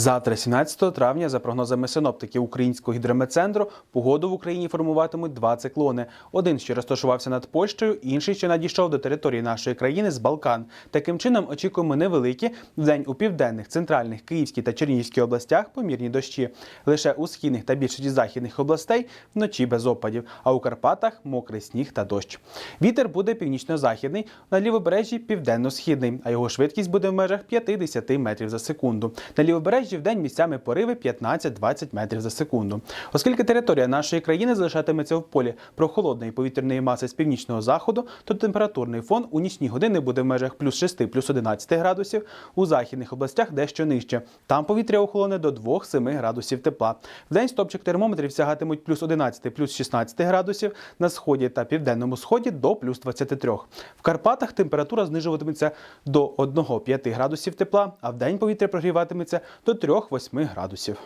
Завтра, 17 травня, за прогнозами синоптиків Українського гідрометцентру, погоду в Україні формуватимуть два циклони. Один, що розташувався над Польщею, інший, що надійшов до території нашої країни з Балкан. Таким чином, очікуємо невеликі вдень у південних, центральних, Київській та Чернігівській областях помірні дощі. Лише у східних та більшості західних областей вночі без опадів, а у Карпатах мокрий сніг та дощ. Вітер буде північно-західний, на лівобережжі південно-східний, а його швидкість буде в межах 50 метрів за секунду. На лівобережжі в день місцями пориви 15-20 метрів за секунду. Оскільки територія нашої країни залишатиметься в полі прохолодної повітряної маси з північного заходу, то температурний фон у нічні години буде в межах плюс 6, плюс 11 градусів, у західних областях дещо нижче. Там повітря охолоне до 2-7 градусів тепла. В день стопчик термометрів сягатимуть плюс 11, плюс 16 градусів, на сході та південному сході до плюс 23. В Карпатах температура знижуватиметься до 1-5 градусів тепла, а в день повітря прогріватиметься до 3-8 градусів.